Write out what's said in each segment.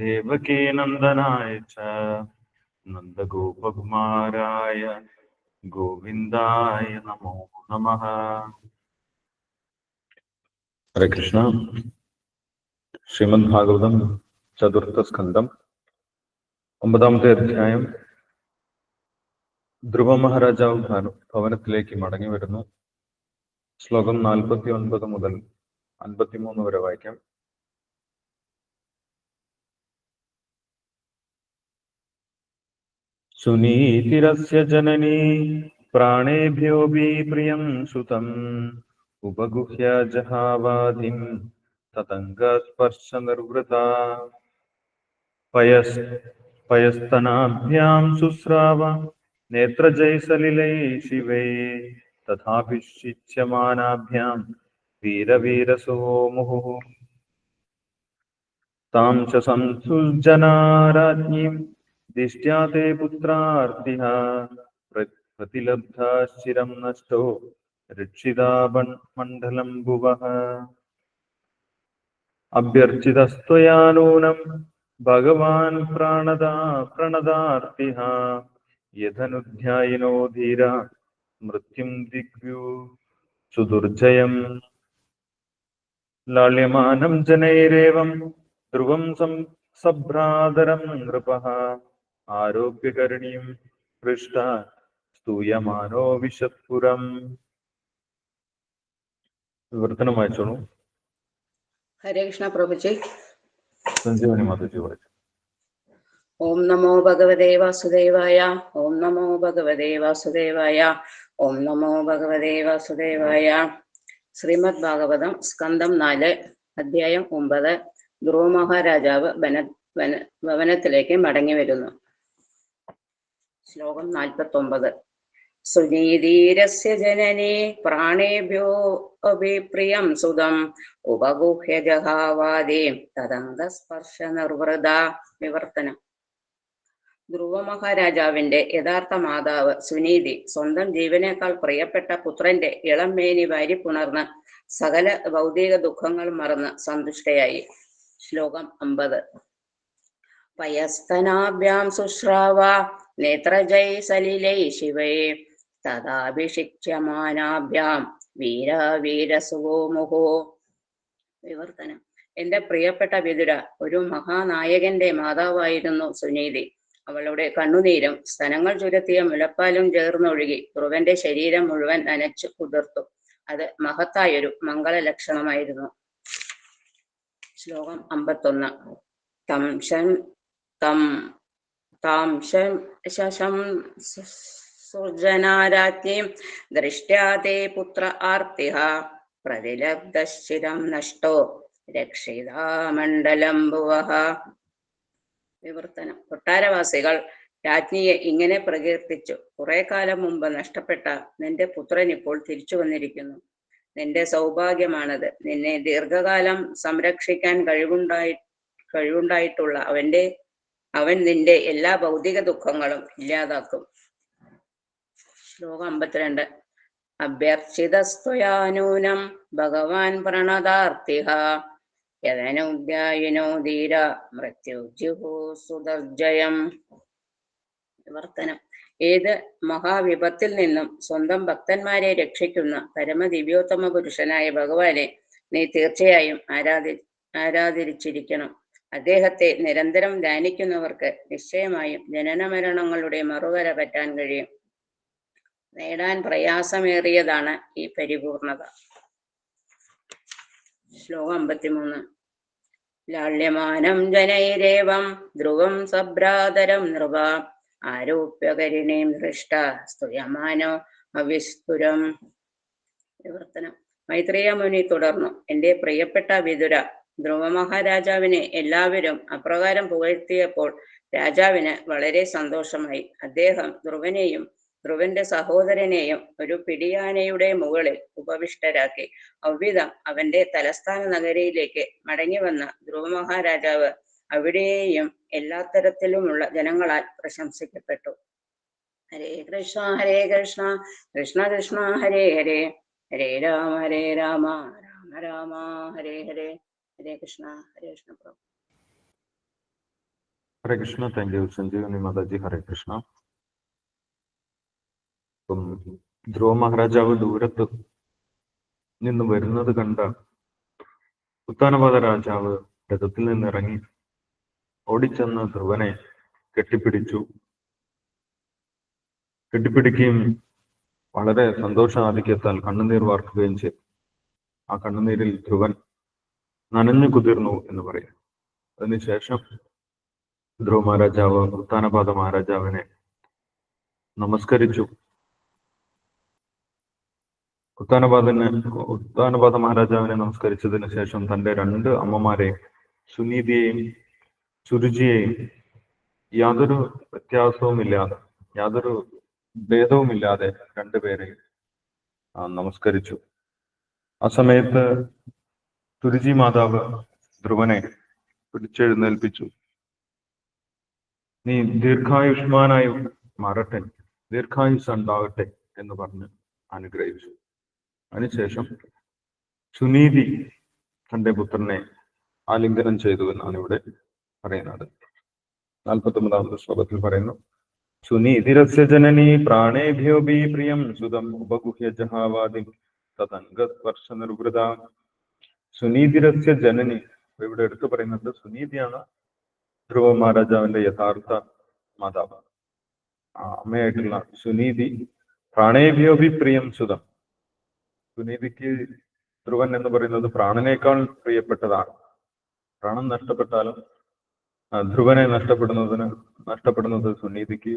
ദേവകേ നന്ദനായ നന്ദഗോപകുമാരായ ഗോവിന്ദായ നമോ നമ. ഹരേ കൃഷ്ണ. ശ്രീമദ് ഭാഗവതം ചതുർത്ഥ സ്കന്ധം. ഒമ്പതാമത്തെ അധ്യായം. ധ്രുവ മഹാരാജാവ് ഭവനത്തിലേക്ക് മടങ്ങി വരുന്നു. ശ്ലോകം നാൽപ്പത്തി ഒൻപത് മുതൽ അൻപത്തിമൂന്ന് വരെ വായിക്കാം. സുനീതിരസ്യ ജനനീ പ്രാണേഭ്യോऽപി പ്രിയം സുതम् ഉപഗുഹ്യ ജഹാവാദിം തതംഗസ്പർശനിർവൃതാ പയസ് പയസ്തനാഭ്യാം ശുശ്രാവ നേത്രജൈസലിലൈ ശിവേ തഥാഭിഷിച്യമാനാഭ്യാം വീരവീരസോ മുഹുः താം ച സംസുജനാരാജ്ഞീം ദിഷ്ട്യാ തേ പുത്രാർത്തിഹ പ്ര- പ്രതിലബ്ധാശ്ചിരം നഷ്ടോ രക്ഷിതാ മണ്ഡലം भुवः। അഭ്യർച്ചിതസ്ത്വയാ നൂനം ഭഗവാൻ പ്രാണദാ പ്രണതാർത്തിഹ യഥനുധ്യായിനോ ധീര മൃത്യും ദിഗ്വ്യൂ സുദുർജയം ലാള്യമാനം ജനൈരേവം ധ്രുവം സം സഭ്രാതരം നൃപഃ ആരോഗ്യകരണീം പൃഷ്ട സ്തൂയമാനോ വിശപ്പുരം വിവർത്തനം വായിച്ചോളൂ. ഹരേ കൃഷ്ണ പ്രഭുജി. സഞ്ജീവനി മാതാജി വായിച്ചു. ഓം നമോ ഭഗവതേ വാസുദേവായ ഓം നമോ ഭഗവതേ വാസുദേവായ ഓം നമോ ഭഗവതേ വാസുദേവായ. ശ്രീമദ് ഭാഗവതം സ്കന്ധം നാല് അധ്യായം ഒമ്പത് ധ്രുവ മഹാരാജാവ് വന വന ഭവനത്തിലേക്ക് മടങ്ങി വരുന്നു. ശ്ലോകം നാൽപ്പത്തി ഒമ്പത് ജനനീ പ്രാണേഭ്യോ അഭിപ്രിയം സുതം ഉപഗുഹ്യ ജഹാവാദി തദംഗസ്പർശ നിർവൃത വിവർത്തനം ധ്രുവ മഹാരാജാവിന്റെ യഥാർത്ഥ മാതാവ് സുനീതി സ്വന്തം ജീവനേക്കാൾ പ്രിയപ്പെട്ട പുത്രന്റെ ഇളം മേനി വാരിപ്പുണർന്ന് സകല ഭൗതിക ദുഃഖങ്ങൾ മറന്ന് സന്തുഷ്ടയായി. ശ്ലോകം അമ്പത്. പയസ്തനാഭ്യാം ശുശ്രാവ നേത്രജൈ സലിലൈ ശിവേ തഥാഭിഷിക്ഷ്യമാനാഭ്യാം വീര മുഹോ. വിവർത്തനം. എന്റെ പ്രിയപ്പെട്ട വിതുര ഒരു മഹാനായകന്റെ മാതാവായിരുന്നു സുനീതി. അവളുടെ കണ്ണുനീരും സ്ഥലങ്ങൾ ചുരത്തിയ മുലപ്പാലും ചേർന്നൊഴുകി ധ്രുവന്റെ ശരീരം മുഴുവൻ നനച്ചു കുതിർത്തു. അത് മഹത്തായൊരു മംഗള ലക്ഷണമായിരുന്നു ശ്ലോകം അമ്പത്തൊന്ന്. തം ഷൻ തം താം ശശം സുജനാരാജ്ഞീം ദൃഷ്ട്യാതേ പുത്ര ആർത്തിഹ പ്രതിലബ്ധശ്ചിരം നഷ്ടോ രക്ഷിതാമണ്ഡലം ഭുവഃ വിവർത്തനം കൊട്ടാരവാസികൾ രാജ്ഞിയെ ഇങ്ങനെ പ്രകീർത്തിച്ചു. കുറെ കാലം മുമ്പ് നഷ്ടപ്പെട്ട നിന്റെ പുത്രൻ ഇപ്പോൾ തിരിച്ചു വന്നിരിക്കുന്നു. നിന്റെ സൗഭാഗ്യമാണത്. നിന്നെ ദീർഘകാലം സംരക്ഷിക്കാൻ കഴിവുണ്ടായി കഴിവുണ്ടായിട്ടുള്ള അവന്റെ അവൻ നിന്റെ എല്ലാ ഭൗതിക ദുഃഖങ്ങളും ഇല്ലാതാക്കും. ശ്ലോകം അമ്പത്തിരണ്ട്. അഭ്യർച്ചിതസ്ത്വയാനൂനം ഭഗവാൻ പ്രണതാർത്തിഹ യഥനോദ്യായനോ ധീര മൃത്യുജുഹു സുദർജയം വർത്തനം ഏത് മഹാവിപത്തിൽ നിന്നും സ്വന്തം ഭക്തന്മാരെ രക്ഷിക്കുന്ന പരമദിവ്യോത്തമ പുരുഷനായ ഭഗവാനെ നീ തീർച്ചയായും ആരാധി ആരാധിച്ചിരിക്കണം. അദ്ദേഹത്തെ നിരന്തരം ധ്യാനിക്കുന്നവർക്ക് നിശ്ചയമായും ജനനമരണങ്ങളുടെ മറുകര പറ്റാൻ കഴിയും. നേടാൻ പ്രയാസമേറിയതാണ് ഈ പരിപൂർണത. ശ്ലോകം അമ്പത്തിമൂന്ന്. ലാള്യമാനം ജനൈരേവം ധ്രുവം സഭ്രാതരം നൃപ ആരോപ്യകരിണീം ദൃഷ്ട സ്തുയമാനോ അവിസ്തുരം. വിവർത്തനം. മൈത്രിയ മുനി തുടർന്നു. എന്റെ പ്രിയപ്പെട്ട വിതുര ധ്രുവ മഹാരാജാവിനെ എല്ലാവരും അപ്രകാരം പുകഴ്ത്തിയപ്പോൾ രാജാവിന് വളരെ സന്തോഷമായി. അദ്ദേഹം ധ്രുവനെയും ധ്രുവന്റെ സഹോദരനെയും ഒരു പിടിയാനയുടെ മുകളിൽ ഉപവിഷ്ടരാക്കി. അவ்விധം അവന്റെ തലസ്ഥാന നഗരിയിലേക്ക് മടങ്ങി വന്ന ധ്രുവ മഹാരാജാവ് അവിടെയും എല്ലാ തരത്തിലുമുള്ള ജനങ്ങളാൽ പ്രശംസിക്കപ്പെട്ടു. ഹരേ കൃഷ്ണ ഹരേ കൃഷ്ണ കൃഷ്ണ കൃഷ്ണ ഹരേ ഹരേ. ഹരേ രാമ ഹരേ രാമ രാമ രാമ ഹരേ ഹരേ. ഹരേ കൃഷ്ണ പ്രഭു. ഹരേ കൃഷ്ണ താങ്ക് യു സഞ്ജീവനി മാതാജി ഹരേ കൃഷ്ണ ഇപ്പം ധ്രുവ മഹാരാജാവ് ദൂരത്ത് നിന്ന് വരുന്നത് കണ്ട ഉത്താനപാത രാജാവ് രഥത്തിൽ നിന്നിറങ്ങി ഓടിച്ചെന്ന് ധ്രുവനെ കെട്ടിപ്പിടിച്ചു. കെട്ടിപ്പിടിക്കുകയും വളരെ സന്തോഷാധിക്യത്താൽ കണ്ണുനീർ വാർക്കുകയും ചെയ്തു. ആ കണ്ണുനീരിൽ ധ്രുവൻ നനഞ്ഞു കുതിർന്നു എന്ന് പറയാം. അതിനുശേഷം ധ്രുവ മഹാരാജാവ് വൃത്താനപാത മഹാരാജാവിനെ നമസ്കരിച്ചു. ഉത്താനപാദന് ഉത്താനപാത മഹാരാജാവിനെ നമസ്കരിച്ചതിന് ശേഷം തന്റെ രണ്ട് അമ്മമാരെ സുനീതിയെയും സുരുചിയെയും യാതൊരു വ്യത്യാസവുമില്ലാതെ യാതൊരു ഭേദവുമില്ലാതെ രണ്ടുപേരെയും നമസ്കരിച്ചു. ആ സമയത്ത് സുരുചി മാതാവ് ധ്രുവനെ പിടിച്ചെഴുന്നേൽപ്പിച്ചു നീ ദീർഘായുഷ്മാനായി മാറട്ടെ ദീർഘായുസ് ഉണ്ടാകട്ടെ എന്ന് പറഞ്ഞ് അനുഗ്രഹിച്ചു. അതിനുശേഷം സുനീതി തന്റെ പുത്രനെ ആലിംഗനം ചെയ്തു എന്നാണ് ഇവിടെ പറയുന്നത്. നാൽപ്പത്തി ഒമ്പതാമത്തെ ശ്ലോകത്തിൽ പറയുന്നു സുനീതിരസ്യ ജനനി പ്രാണേഭ്യോപി പ്രിയം സുതം ഉപഗുഹ്യ ജഹാവാദി തദംഗസ്പർശ നിർവൃത സുനീതിരസ്യ ജനനി. ഇവിടെ എടുത്തു പറയുന്നത് സുനീതിയാണ് ധ്രുവ മഹാരാജാവിന്റെ യഥാർത്ഥ മാതാവ്. അമ്മയായിട്ടുള്ള സുനീതി പ്രാണേവ്യോഭി പ്രിയം സുതം. സുനീതിക്ക് ധ്രുവൻ എന്ന് പറയുന്നത് പ്രാണനേക്കാൾ പ്രിയപ്പെട്ടതാണ്. പ്രാണൻ നഷ്ടപ്പെട്ടാലും ധ്രുവനെ നഷ്ടപ്പെടുന്നതിന് നഷ്ടപ്പെടുന്നത് സുനീതിക്ക്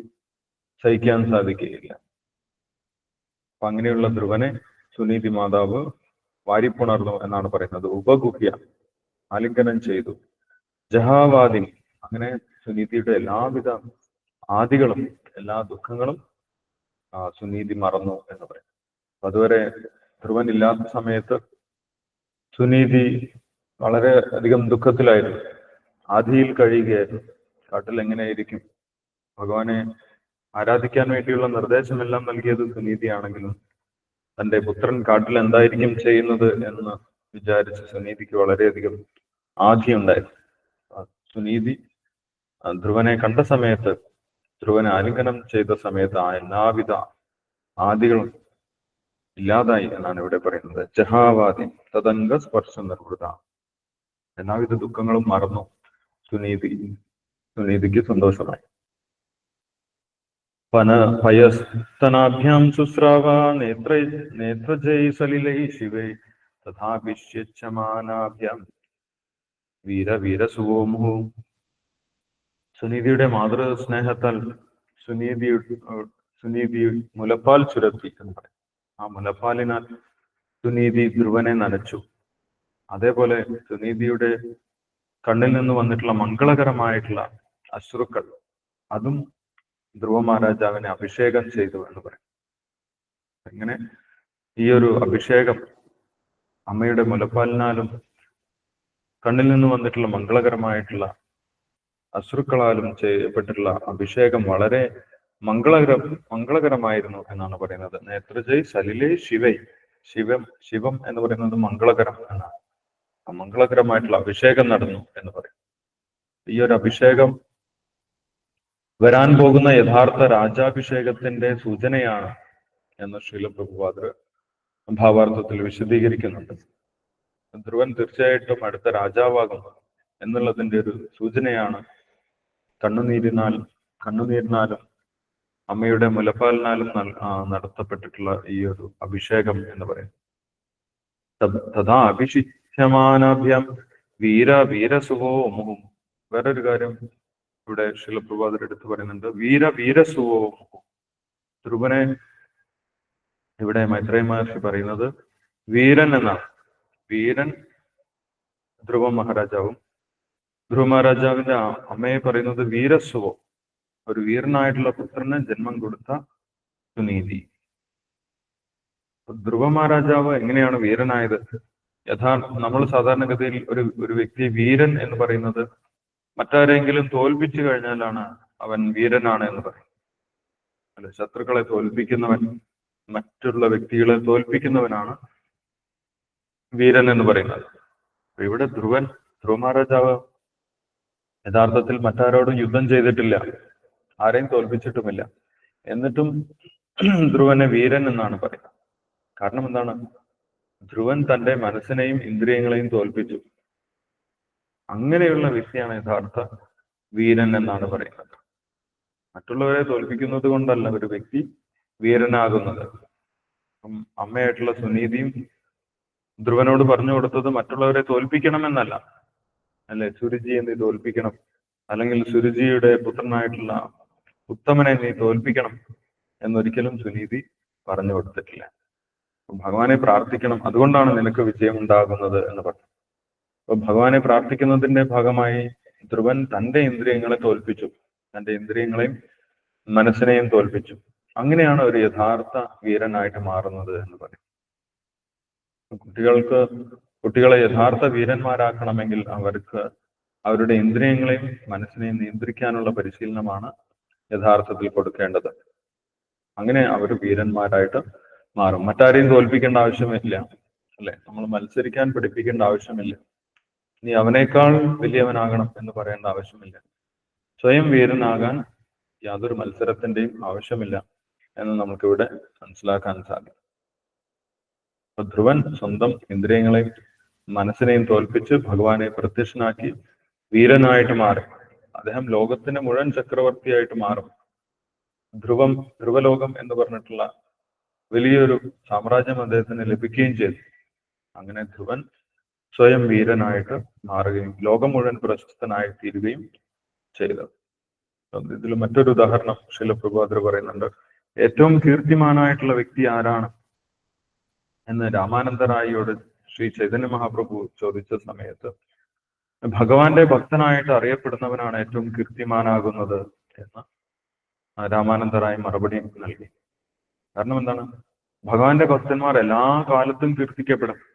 സഹിക്കാൻ സാധിക്കുകയില്ല. അപ്പൊ അങ്ങനെയുള്ള ധ്രുവനെ സുനീതി മാതാവ് വാരിപ്പുണർന്നു എന്നാണ് പറയുന്നത്. ഉപഗുഹ്യ ആലിംഗനം ചെയ്തു. ജഹാവാദിനി അങ്ങനെ സുനീതിയുടെ എല്ലാവിധ ആദികളും എല്ലാ ദുഃഖങ്ങളും സുനീതി മറന്നു എന്ന് പറയും. അതുവരെ ധ്രുവൻ ഇല്ലാത്ത സമയത്ത് സുനീതി വളരെ അധികം ദുഃഖത്തിലായിരുന്നു. ആധിയിൽ കഴിയുകയായിരുന്നു. കാട്ടിൽ എങ്ങനെയായിരിക്കും? ഭഗവാനെ ആരാധിക്കാൻ വേണ്ടിയുള്ള നിർദ്ദേശമെല്ലാം നൽകിയത് സുനീതിയാണെങ്കിലും തന്റെ പുത്രൻ കാട്ടിൽ എന്തായിരിക്കും ചെയ്യുന്നത് എന്ന് വിചാരിച്ച് സുനീതിക്ക് വളരെയധികം ആധിയുണ്ടായിരുന്നു സുനീതി ധ്രുവനെ കണ്ട സമയത്ത് ധ്രുവനെ ആലിംഗനം ചെയ്ത സമയത്ത് ആ എല്ലാവിധ ആദികളും ഇല്ലാതായി എന്നാണ് ഇവിടെ പറയുന്നത്. ജഹാവാദി തദംഗ സ്പർശ നിർവൃത. എല്ലാവിധ ദുഃഖങ്ങളും മറന്നു സുനീതി. സുനീതിക്ക് സന്തോഷമായി. പയസ്തനാഭ്യാം ശുശ്രാവ നേത്ര നേത്രജൈ സലിലൈ ശിവൈ തഥാഭിഷ്യമാനാഭ്യാം വീര വീരസുവോമുഹു സുനീതിയുടെ മാതൃ സ്നേഹത്താൽ സുനീതി സുനീതി മുലപ്പാൽ ചുരത്തി എന്ന് പറയും ആ മുലപ്പാലിനാൽ സുനീതി ധ്രുവനെ നനച്ചു. അതേപോലെ സുനീതിയുടെ കണ്ണിൽ നിന്ന് വന്നിട്ടുള്ള മംഗളകരമായിട്ടുള്ള അശ്രുക്കൾ അതും ധ്രുവ മഹാരാജാവിനെ അഭിഷേകം ചെയ്തു എന്ന് പറയും. അങ്ങനെ ഈ ഒരു അഭിഷേകം അമ്മയുടെ മുലപ്പാലിനാലും കണ്ണിൽ നിന്ന് വന്നിട്ടുള്ള മംഗളകരമായിട്ടുള്ള അശ്രുക്കളാലും ചെയ്യപ്പെട്ടിട്ടുള്ള അഭിഷേകം വളരെ മംഗളകര മംഗളകരമായിരുന്നു എന്നാണ് പറയുന്നത്. നേത്രജയ് സലിലേ ശിവൈ ശിവം ശിവം എന്ന് പറയുന്നത് മംഗളകരം എന്നാണ്. മംഗളകരമായിട്ടുള്ള അഭിഷേകം നടന്നു എന്ന് പറയും. ഈ ഒരു അഭിഷേകം വരാൻ പോകുന്ന യഥാർത്ഥ രാജാഭിഷേകത്തിന്റെ സൂചനയാണ് എന്ന് ശ്രീല പ്രഭുപാദർ ഭാവാർത്ഥത്തിൽ വിശദീകരിക്കുന്നുണ്ട്. ധ്രുവൻ തീർച്ചയായിട്ടും അടുത്ത രാജാവാകും എന്നുള്ളതിന്റെ ഒരു സൂചനയാണ് കണ്ണുനീരിനാൽ കണ്ണുനീരിനാലും അമ്മയുടെ മുലപ്പാലിനാലും നടത്തപ്പെട്ടിട്ടുള്ള ഈ ഒരു അഭിഷേകം എന്ന് പറയും തദ്- തഥാ അഭിഷിച്ചമാനാഭ്യം വീര വീരസുഖോ മുഹും. വേറൊരു കാര്യം ഇവിടെ ശിലപ്രഭാതർ എടുത്തു പറയുന്നുണ്ട് വീര വീരസുവോ? ധ്രുവനെ ഇവിടെ മൈത്രേയ മഹർഷി പറയുന്നത് വീരൻ എന്നാണ് വീരൻ ധ്രുവ മഹാരാജാവും. ധ്രുവ മഹാരാജാവിന്റെ അമ്മയെ പറയുന്നത് വീരസുവോ? ഒരു വീരനായിട്ടുള്ള പുത്രന് ജന്മം കൊടുത്ത സുനീതി. ധ്രുവ മഹാരാജാവ് എങ്ങനെയാണ് വീരനായത്? യഥാർത്ഥ നമ്മൾ സാധാരണഗതിയിൽ ഒരു ഒരു വ്യക്തി വീരൻ എന്ന് പറയുന്നത് മറ്റാരെങ്കിലും തോൽപ്പിച്ചു കഴിഞ്ഞാലാണ് അവൻ വീരനാണ് എന്ന് പറയും. അല്ല? ശത്രുക്കളെ തോൽപ്പിക്കുന്നവൻ മറ്റുള്ള വ്യക്തികളെ തോൽപ്പിക്കുന്നവനാണ് വീരൻ എന്ന് പറയുന്നത്. ഇവിടെ ധ്രുവൻ ധ്രുവ മഹാരാജാവ് യഥാർത്ഥത്തിൽ മറ്റാരോടും യുദ്ധം ചെയ്തിട്ടില്ല. ആരെയും തോൽപ്പിച്ചിട്ടുമില്ല. എന്നിട്ടും ധ്രുവനെ വീരൻ എന്നാണ് പറയുന്നത്. കാരണം എന്താണ്? ധ്രുവൻ തന്റെ മനസ്സിനെയും ഇന്ദ്രിയങ്ങളെയും തോൽപ്പിച്ചു. അങ്ങനെയുള്ള വ്യക്തിയാണ് യഥാർത്ഥ വീരൻ എന്നാണ് പറയുന്നത്. മറ്റുള്ളവരെ തോൽപ്പിക്കുന്നത് കൊണ്ടല്ല ഒരു വ്യക്തി വീരനാകുന്നത്. അപ്പം അമ്മയായിട്ടുള്ള സുനീതിയും ധ്രുവനോട് പറഞ്ഞു കൊടുത്തത് മറ്റുള്ളവരെ തോൽപ്പിക്കണമെന്നല്ല. അല്ലെ? സുരുചിയെ നീ തോൽപ്പിക്കണം? അല്ലെങ്കിൽ സുരുചിയുടെ പുത്രനായിട്ടുള്ള ഉത്തമനെ നീ തോൽപ്പിക്കണം എന്നൊരിക്കലും സുനീതി പറഞ്ഞു കൊടുത്തിട്ടില്ല. ഭഗവാനെ പ്രാർത്ഥിക്കണം. അതുകൊണ്ടാണ് നിനക്ക് വിജയം ഉണ്ടാകുന്നത് എന്ന് പറഞ്ഞു. അപ്പൊ ഭഗവാനെ പ്രാർത്ഥിക്കുന്നതിന്റെ ഭാഗമായി ധ്രുവൻ തന്റെ ഇന്ദ്രിയങ്ങളെ തോൽപ്പിച്ചു. തന്റെ ഇന്ദ്രിയങ്ങളെയും മനസ്സിനെയും തോൽപ്പിച്ചു. അങ്ങനെയാണ് ഒരു യഥാർത്ഥ വീരനായിട്ട് മാറുന്നത് എന്ന് പറയും. കുട്ടികൾക്ക് കുട്ടികളെ യഥാർത്ഥ വീരന്മാരാക്കണമെങ്കിൽ അവർക്ക് അവരുടെ ഇന്ദ്രിയങ്ങളെയും മനസ്സിനെയും നിയന്ത്രിക്കാനുള്ള പരിശീലനമാണ് യഥാർത്ഥത്തിൽ കൊടുക്കേണ്ടത്. അങ്ങനെ അവർ വീരന്മാരായിട്ട് മാറും. മറ്റാരെയും തോൽപ്പിക്കേണ്ട ആവശ്യമില്ല. അല്ലെ? നമ്മൾ മത്സരിക്കാൻ പഠിപ്പിക്കേണ്ട ആവശ്യമില്ല. നീ അവനേക്കാൾ വലിയവനാകണം എന്ന് പറയേണ്ട ആവശ്യമില്ല. സ്വയം വീരനാകാൻ യാതൊരു മത്സരത്തിന്റെയും ആവശ്യമില്ല എന്ന് നമുക്കിവിടെ മനസ്സിലാക്കാൻ സാധിക്കും. അപ്പൊ ധ്രുവൻ സ്വന്തം ഇന്ദ്രിയങ്ങളെയും മനസ്സിനെയും തോൽപ്പിച്ച് ഭഗവാനെ പ്രത്യക്ഷനാക്കി വീരനായിട്ട് മാറും. അദ്ദേഹം ലോകത്തിന് മുഴുവൻ ചക്രവർത്തിയായിട്ട് മാറും. ധ്രുവം ധ്രുവലോകം എന്ന് പറഞ്ഞിട്ടുള്ള വലിയൊരു സാമ്രാജ്യം അദ്ദേഹത്തിന് ലഭിക്കുകയും ചെയ്തു. അങ്ങനെ ധ്രുവൻ സ്വയം വീരനായിട്ട് മാറുകയും ലോകം മുഴുവൻ പ്രശസ്തനായി തീരുകയും ചെയ്തു ഇതിൽ മറ്റൊരു ഉദാഹരണം ശിലപ്രഭാതർ പറയുന്നുണ്ട്. ഏറ്റവും കീർത്തിമാനായിട്ടുള്ള വ്യക്തി ആരാണ്? എന്ന് രാമാനന്ദറായിയോട് ശ്രീ ചൈതന്യ മഹാപ്രഭു ചോദിച്ച സമയത്ത് ഭഗവാന്റെ ഭക്തനായിട്ട് അറിയപ്പെടുന്നവനാണ് ഏറ്റവും കീർത്തിമാനാകുന്നത് എന്ന് രാമാനന്ദറായി മറുപടി നൽകി. കാരണം എന്താണ്? ഭഗവാന്റെ ഭക്തന്മാർ എല്ലാ കാലത്തും കീർത്തിക്കപ്പെടും.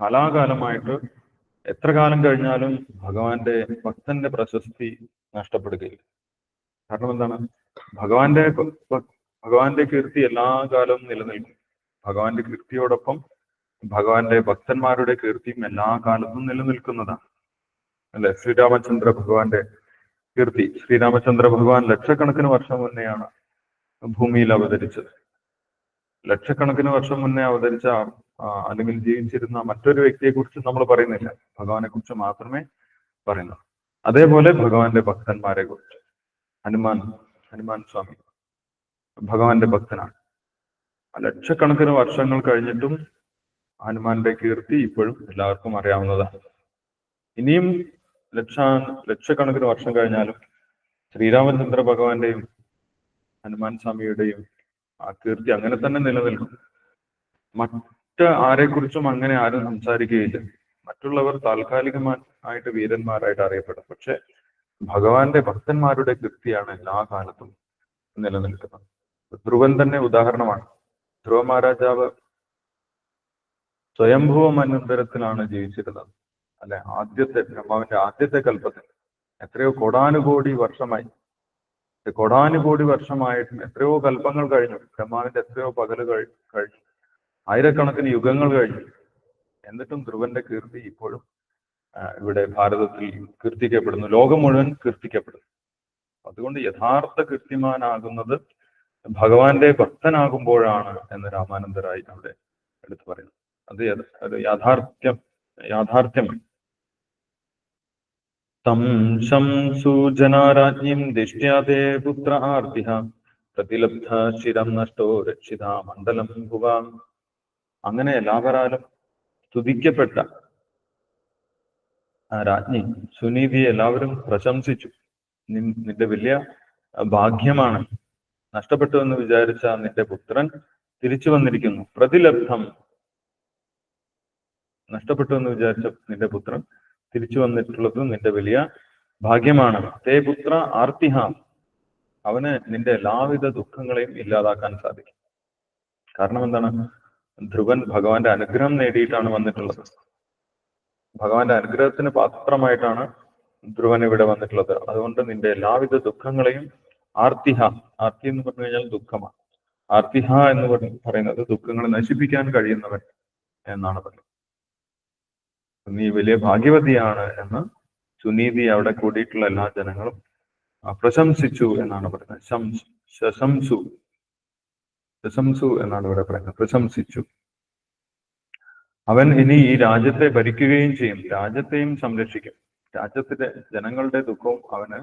കാലാകാലമായിട്ട് എത്ര കാലം കഴിഞ്ഞാലും ഭഗവാന്റെ ഭക്തന്റെ പ്രശസ്തി നഷ്ടപ്പെടുകയില്ല. കാരണം എന്താണ്? ഭഗവാന്റെ ഭഗവാന്റെ കീർത്തി എല്ലാ കാലവും നിലനിൽക്കും. ഭഗവാന്റെ കീർത്തിയോടൊപ്പം ഭഗവാന്റെ ഭക്തന്മാരുടെ കീർത്തിയും എല്ലാ കാലത്തും നിലനിൽക്കുന്നതാണ്. അല്ലെ? ശ്രീരാമചന്ദ്ര ഭഗവാന്റെ കീർത്തി. ശ്രീരാമചന്ദ്ര ഭഗവാൻ ലക്ഷക്കണക്കിന് വർഷം മുന്നെയാണ് ഭൂമിയിൽ അവതരിച്ചത്. ലക്ഷക്കണക്കിന് വർഷം മുന്നേ അവതരിച്ച അല്ലെങ്കിൽ ജീവിച്ചിരുന്ന മറ്റൊരു വ്യക്തിയെ കുറിച്ച് നമ്മൾ പറയുന്നില്ല. ഭഗവാനെ കുറിച്ച് മാത്രമേ പറയുന്നു അതേപോലെ ഭഗവാന്റെ ഭക്തന്മാരെ കുറിച്ച്. ഹനുമാൻ ഹനുമാൻ സ്വാമി. ഭഗവാന്റെ ഭക്തനാണ്. ലക്ഷക്കണക്കിന് വർഷങ്ങൾ കഴിഞ്ഞിട്ടും ഹനുമാന്റെ കീർത്തി ഇപ്പോഴും എല്ലാവർക്കും അറിയാവുന്നതാണ്. ഇനിയും ലക്ഷ ലക്ഷക്കണക്കിന് വർഷം കഴിഞ്ഞാലും ശ്രീരാമചന്ദ്ര ഭഗവാന്റെയും ഹനുമാൻ സ്വാമിയുടെയും ആ കീർത്തി അങ്ങനെ തന്നെ നിലനിൽക്കും. മറ്റ് ആരെക്കുറിച്ചും അങ്ങനെ ആരും സംസാരിക്കുകയില്ല. മറ്റുള്ളവർ താൽക്കാലികമായിട്ട് വീരന്മാരായിട്ട് അറിയപ്പെടും. പക്ഷെ ഭഗവാന്റെ ഭക്തന്മാരുടെ കീർത്തിയാണ് എല്ലാ കാലത്തും നിലനിൽക്കുന്നത്. ധ്രുവൻ തന്നെ ഉദാഹരണമാണ്. ധ്രുവ മഹാരാജാവ് സ്വയംഭൂവ മന്വന്തരത്തിലാണ് ജീവിച്ചിരുന്നത്. അല്ലെ? ആദ്യത്തെ ബ്രഹ്മാവിന്റെ ആദ്യത്തെ കൽപ്പത്തിൽ. എത്രയോ കോടാനുകോടി വർഷമായി കോടാനുകോടി വർഷമായിട്ടും എത്രയോ കൽപ്പങ്ങൾ കഴിഞ്ഞു. ബ്രഹ്മാവിന്റെ എത്രയോ പകൽ കഴിഞ്ഞു ആയിരക്കണക്കിന് യുഗങ്ങൾ കഴിഞ്ഞു. എന്നിട്ടും ധ്രുവന്റെ കീർത്തി ഇപ്പോഴും ഇവിടെ ഭാരതത്തിൽ കീർത്തിക്കപ്പെടുന്നു. ലോകം മുഴുവൻ കീർത്തിക്കപ്പെടുന്നു. അതുകൊണ്ട് യഥാർത്ഥ കീർത്തിമാനാകുന്നത് ഭഗവാന്റെ ഭക്തനാകുമ്പോഴാണ് എന്ന് രാമാനന്ദരായി അവിടെ എടുത്തു പറയുന്നു. അത് യഥ- യാഥാർത്ഥ്യം യാഥാർത്ഥ്യമാണ് തം ശം സുജനാരാജ്ഞിം ദിഷ്ട്യാതെ പുത്ര ആർത്തിഹ പ്രതിലബ്ധ ശിരം നഷ്ടോ രക്ഷിത മണ്ഡലം ഭുവ അങ്ങനെ എല്ലാവരാലും സ്തുതിക്കപ്പെട്ട ആ രാജ്ഞി സുനീതിയെ എല്ലാവരും പ്രശംസിച്ചു. നിന്റെ വലിയ ഭാഗ്യമാണ്. നഷ്ടപ്പെട്ടു എന്ന് വിചാരിച്ച നിന്റെ പുത്രൻ തിരിച്ചു വന്നിരിക്കുന്നു. പ്രതിലബ്ധം. നഷ്ടപ്പെട്ടു എന്ന് വിചാരിച്ച നിന്റെ പുത്രൻ തിരിച്ചു വന്നിട്ടുള്ളത് നിന്റെ വലിയ ഭാഗ്യമാണ്. തേ പുത്ര ആർത്തിഹ അവന് നിന്റെ എല്ലാവിധ ദുഃഖങ്ങളെയും ഇല്ലാതാക്കാൻ സാധിക്കും. കാരണം എന്താണ്? ധ്രുവൻ ഭഗവാന്റെ അനുഗ്രഹം നേടിയിട്ടാണ് വന്നിട്ടുള്ളത്. ഭഗവാന്റെ അനുഗ്രഹത്തിന് പാത്രമായിട്ടാണ് ധ്രുവൻ ഇവിടെ വന്നിട്ടുള്ളത്. അതുകൊണ്ട് നിന്റെ എല്ലാവിധ ദുഃഖങ്ങളെയും ആർത്തിഹ ആർത്തി എന്ന് പറഞ്ഞു കഴിഞ്ഞാൽ ദുഃഖമാണ്. ആർത്തിഹ എന്ന് പറയുന്നത് ദുഃഖങ്ങളെ നശിപ്പിക്കാൻ കഴിയുന്നവൻ എന്നാണ് പറയുന്നത്. നീ വലിയ ഭാഗ്യവതിയാണ് എന്ന് സുനീതി അവിടെ കൂടിയിട്ടുള്ള എല്ലാ ജനങ്ങളും പ്രശംസിച്ചു എന്നാണ് പറയുന്നത്. ശംസ് ശശംസു പ്രശംസു എന്നാണ് ഇവിടെ പറയുന്നത്. പ്രശംസിച്ചു. അവൻ ഇനി ഈ രാജ്യത്തെ ഭരിക്കുകയും ചെയ്യും. രാജ്യത്തെയും സംരക്ഷിക്കും. രാജ്യത്തിലെ ജനങ്ങളുടെ ദുഃഖവും അവന്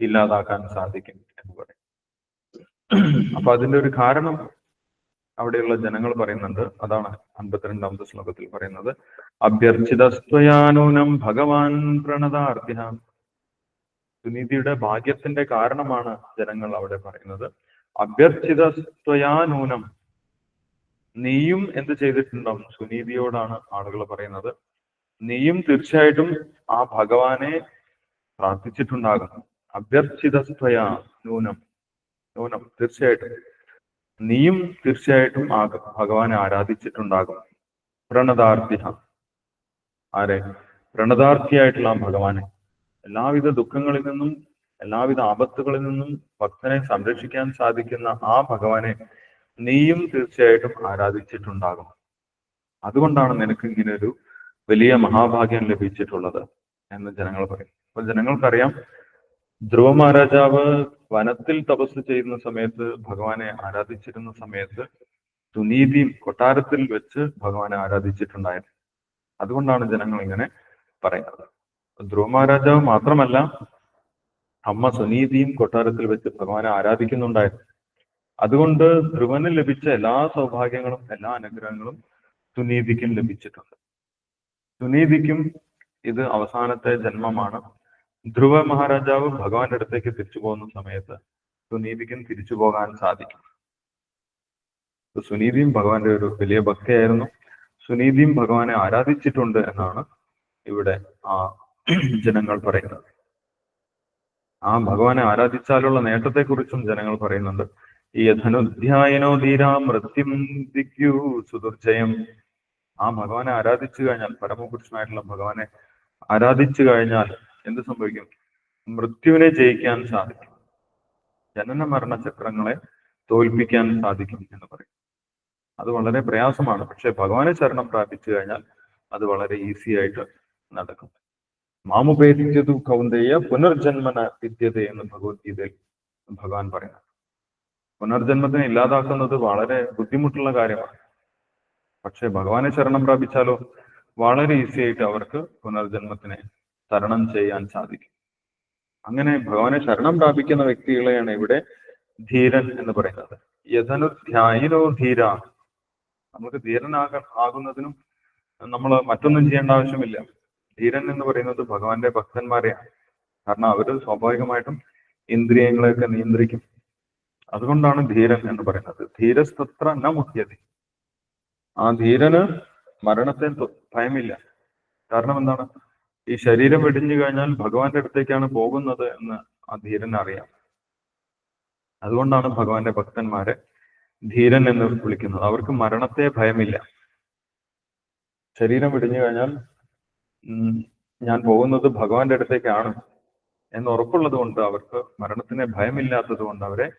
ഇല്ലാതാക്കാൻ സാധിക്കും എന്ന് പറയും. അപ്പൊ അതിന്റെ ഒരു കാരണം അവിടെയുള്ള ജനങ്ങൾ പറയുന്നുണ്ട്. അതാണ് അൻപത്തിരണ്ടാമത്തെ ശ്ലോകത്തിൽ പറയുന്നത്. അഭ്യർച്ചിതസ്ത്വയാനൂനം ഭഗവാൻ പ്രണതാർത്ഥ്യ സുനീതിയുടെ ഭാഗ്യത്തിന്റെ കാരണമാണ് ജനങ്ങൾ അവിടെ പറയുന്നത്. അഭ്യർച്ചിതസ്ത്വയാനൂനം നീയും എന്ത് ചെയ്തിട്ടുണ്ടാവും? സുനീതിയോടാണ് ആളുകൾ പറയുന്നത്. നീയും തീർച്ചയായിട്ടും ആ ഭഗവാനെ പ്രാർത്ഥിച്ചിട്ടുണ്ടാകും അഭ്യർച്ചിതസ്ത്വയാ നൂനം നൂനം. തീർച്ചയായിട്ടും. നീയും തീർച്ചയായിട്ടും ഭഗവാനെ ആരാധിച്ചിട്ടുണ്ടാകും. പ്രണതാർത്ഥ്യ ആരെ? പ്രണതാർത്ഥിയായിട്ടുള്ള ഭഗവാനെ. എല്ലാവിധ ദുഃഖങ്ങളിൽ നിന്നും എല്ലാവിധ ആപത്തുകളിൽ നിന്നും ഭക്തനെ സംരക്ഷിക്കാൻ സാധിക്കുന്ന ആ ഭഗവാനെ നീയും തീർച്ചയായിട്ടും ആരാധിച്ചിട്ടുണ്ടാകും. അതുകൊണ്ടാണ് നിനക്ക് ഇങ്ങനെ ഒരു വലിയ മഹാഭാഗ്യം ലഭിച്ചിട്ടുള്ളത് എന്ന് ജനങ്ങൾ പറയും. അപ്പൊ ജനങ്ങൾക്കറിയാം ധ്രുവ മഹാരാജാവ് വനത്തിൽ തപസ് ചെയ്യുന്ന സമയത്ത് ഭഗവാനെ ആരാധിച്ചിരുന്ന സമയത്ത് സുനീതിയും കൊട്ടാരത്തിൽ വെച്ച് ഭഗവാനെ ആരാധിച്ചിട്ടുണ്ടായിരുന്നു. അതുകൊണ്ടാണ് ജനങ്ങൾ ഇങ്ങനെ പറയുന്നത്. ധ്രുവ മാത്രമല്ല അമ്മ സുനീതിയും കൊട്ടാരത്തിൽ വെച്ച് ഭഗവാനെ ആരാധിക്കുന്നുണ്ടായിരുന്നു. അതുകൊണ്ട് ധ്രുവന് ലഭിച്ച എല്ലാ സൗഭാഗ്യങ്ങളും എല്ലാ അനുഗ്രഹങ്ങളും സുനീതിക്കും ലഭിച്ചിട്ടുണ്ട്. സുനീതിക്കും ഇത് അവസാനത്തെ ജന്മമാണ്. ധ്രുവ മഹാരാജാവ് ഭഗവാന്റെ അടുത്തേക്ക് തിരിച്ചു പോകുന്ന സമയത്ത് സുനീതിക്കും തിരിച്ചു പോകാൻ സാധിക്കും. സുനീതിയും ഭഗവാന്റെ ഒരു വലിയ ഭക്തിയായിരുന്നു. സുനീതിയും ഭഗവാനെ ആരാധിച്ചിട്ടുണ്ട് എന്നാണ് ഇവിടെ ആ ജനങ്ങൾ പറയുന്നത്. ആ ഭഗവാനെ ആരാധിച്ചാലുള്ള നേട്ടത്തെക്കുറിച്ചും ജനങ്ങൾ പറയുന്നുണ്ട്. ഈ ധനുധ്യായനോ ധീരാ മൃത്യും സുദുർജയം. ആ ഭഗവാനെ ആരാധിച്ചു കഴിഞ്ഞാൽ പരമപുരുഷനായിട്ടുള്ള ഭഗവാനെ ആരാധിച്ചു കഴിഞ്ഞാൽ എന്ത് സംഭവിക്കും? മൃത്യുവിനെ ജയിക്കാൻ സാധിക്കും. ജനന മരണ ചക്രങ്ങളെ തോൽപ്പിക്കാൻ സാധിക്കും എന്ന് പറയും. അത് വളരെ പ്രയാസമാണ്. പക്ഷെ ഭഗവാനെ ശരണം പ്രാപിച്ചു കഴിഞ്ഞാൽ അത് വളരെ ഈസി ആയിട്ട് നടക്കും. മാമുപേതിത്യതു കൗന്ദയ്യ പുനർജന്മന വിദ്യത എന്ന് ഭഗവത്ഗീതയിൽ ഭഗവാൻ പറയുന്നത് പുനർജന്മത്തിനെ ഇല്ലാതാക്കുന്നത് വളരെ ബുദ്ധിമുട്ടുള്ള കാര്യമാണ്. പക്ഷെ ഭഗവാനെ ശരണം പ്രാപിച്ചാലോ? വളരെ ഈസി ആയിട്ട് അവർക്ക് പുനർജന്മത്തിനെ തരണം ചെയ്യാൻ സാധിക്കും. അങ്ങനെ ഭഗവാനെ ശരണം പ്രാപിക്കുന്ന വ്യക്തികളെയാണ് ഇവിടെ ധീരൻ എന്ന് പറയുന്നത്. യഥനു ധ്യായിനോ ധീര. നമുക്ക് ധീരനാക ആകുന്നതിനും നമ്മൾ മറ്റൊന്നും ചെയ്യേണ്ട ആവശ്യമില്ല. ധീരൻ എന്ന് പറയുന്നത് ഭഗവാന്റെ ഭക്തന്മാരെയാണ്. കാരണം അവർ സ്വാഭാവികമായിട്ടും ഇന്ദ്രിയങ്ങളെയൊക്കെ നിയന്ത്രിക്കും. അതുകൊണ്ടാണ് ധീരൻ എന്ന് പറയുന്നത്. ധീരസ്തത്ര ന മുഹ്യതി. ആ ധീരന് മരണത്തെ ഭയമില്ല. കാരണം എന്താണ്? ഈ ശരീരം വെടിഞ്ഞു കഴിഞ്ഞാൽ ഭഗവാന്റെ അടുത്തേക്കാണ് പോകുന്നത് എന്ന് ആ ധീരൻ അറിയാം. അതുകൊണ്ടാണ് ഭഗവാന്റെ ഭക്തന്മാരെ ധീരൻ എന്ന് വിളിക്കുന്നത്. അവർക്ക് മരണത്തെ ഭയമില്ല. ശരീരം വെടിഞ്ഞു കഴിഞ്ഞാൽ ഞാൻ പോകുന്നത് ഭഗവാന്റെ അടുത്തേക്കാണ് എന്ന് ഉറപ്പുള്ളത് കൊണ്ട് അവർക്ക് മരണത്തിനെ ഭയമില്ലാത്തത് കൊണ്ട് അവരെ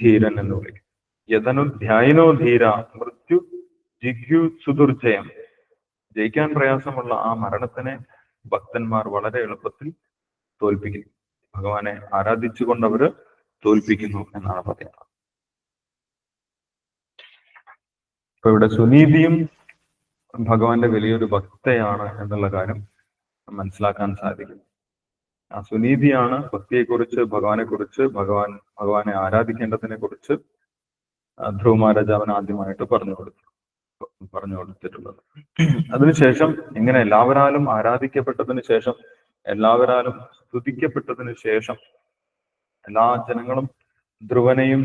ധീരൻ എന്ന് വിളിക്കും. യഥനു ധ്യായനോ ധീര മൃത്യു ജിഗ്യു സുദുർജയം. ജയിക്കാൻ പ്രയാസമുള്ള ആ മരണത്തിനെ ഭക്തന്മാർ വളരെ എളുപ്പത്തിൽ തോൽപ്പിക്കുന്നു ഭഗവാനെ ആരാധിച്ചുകൊണ്ട് അവർ തോൽപ്പിക്കുന്നു എന്നാണ് പറയുന്നത് ഇപ്പൊ ഇവിടെ സുനീതിയും ഭഗവാന്റെ വലിയൊരു ഭക്തയാണ് എന്നുള്ള കാര്യം മനസ്സിലാക്കാൻ സാധിക്കും. ആ സുനീതിയാണ് ഭക്തിയെക്കുറിച്ച് ഭഗവാനെ കുറിച്ച് ഭഗവാൻ ഭഗവാനെ ആരാധിക്കേണ്ടതിനെ കുറിച്ച് ധ്രുവ ആദ്യമായിട്ട് പറഞ്ഞു കൊടുത്തു പറഞ്ഞു കൊടുത്തിട്ടുള്ളത് അതിനുശേഷം ഇങ്ങനെ എല്ലാവരാലും ആരാധിക്കപ്പെട്ടതിന് ശേഷം എല്ലാവരാലും സ്തുതിക്കപ്പെട്ടതിന് ശേഷം എല്ലാ ജനങ്ങളും ധ്രുവനെയും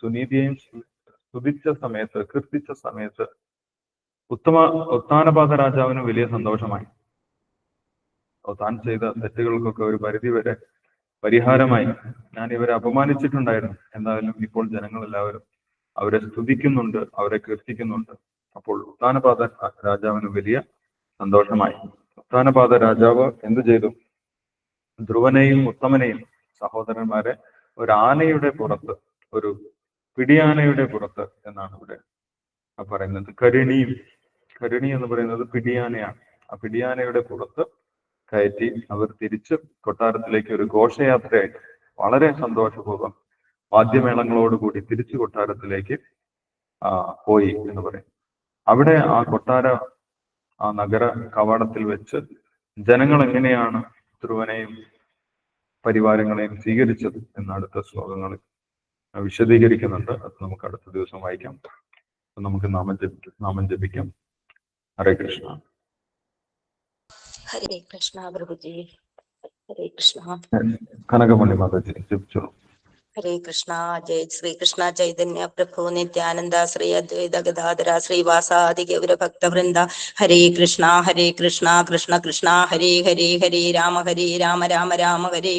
സുനീതിയെയും സ്തുതിച്ച സമയത്ത് കീർത്തിച്ച സമയത്ത് ഉത്തമ ഉത്താനപാത രാജാവിന് വലിയ സന്തോഷമായി. താൻ ചെയ്ത തെറ്റുകൾക്കൊക്കെ ഒരു പരിധി വരെ പരിഹാരമായി. ഞാൻ ഇവരെ അപമാനിച്ചിട്ടുണ്ടായിരുന്നു. എന്തായാലും ഇപ്പോൾ ജനങ്ങൾ എല്ലാവരും അവരെ സ്തുതിക്കുന്നുണ്ട് അവരെ കീർത്തിക്കുന്നുണ്ട്. അപ്പോൾ ഉത്താനപാത രാജാവിന് വലിയ സന്തോഷമായി. ഉത്താനപാത രാജാവ് എന്തു ചെയ്തു? ധ്രുവനെയും ഉത്തമനെയും സഹോദരന്മാരെ ഒരു ആനയുടെ പുറത്ത് ഒരു പിടിയാനയുടെ പുറത്ത് എന്നാണ് ഇവിടെ പറയുന്നത്. കരുണിയും കരിണി എന്ന് പറയുന്നത് പിടിയാനയാണ്. ആ പിടിയാനയുടെ പുറത്ത് കയറ്റി അവർ തിരിച്ച് കൊട്ടാരത്തിലേക്ക് ഒരു ഘോഷയാത്രയായിട്ട് വളരെ സന്തോഷപൂർവം വാദ്യമേളങ്ങളോടുകൂടി തിരിച്ചു കൊട്ടാരത്തിലേക്ക് പോയി എന്ന് പറയും. അവിടെ ആ കൊട്ടാര ആ നഗര കവാടത്തിൽ വെച്ച് ജനങ്ങൾ എങ്ങനെയാണ് ധ്രുവനെയും പരിവാരങ്ങളെയും സ്വീകരിച്ചത് എന്ന് അടുത്ത ശ്ലോകങ്ങളിൽ വിശദീകരിക്കുന്നുണ്ട്. അത് നമുക്ക് അടുത്ത ദിവസം വായിക്കാം. അപ്പൊ നമുക്ക് നാമം ജപിക്കാം നാമം ജപിക്കാം. ഹരേ കൃഷ്ണ. ഹരേ കൃഷ്ണ പ്രഭുജി. ഹരേ കൃഷ്ണ. കനകമണി മാതാജി ജപിച്ചോളൂ. ഹരേ കൃഷ്ണ ജയ ശ്രീകൃഷ്ണ ചൈതന്യ പ്രഭു നിത്യാനന്ദ ശ്രീ അദ്വൈത ഗദാധര ശ്രീവാസാദി ഗൗര ഭക്തവൃന്ദ ഹരേ കൃഷ്ണ ഹരേ കൃഷ്ണ കൃഷ്ണ കൃഷ്ണ ഹരേ ഹരേ ഹരേ രാമ ഹരേ രാമ രാമ രാമ ഹരേ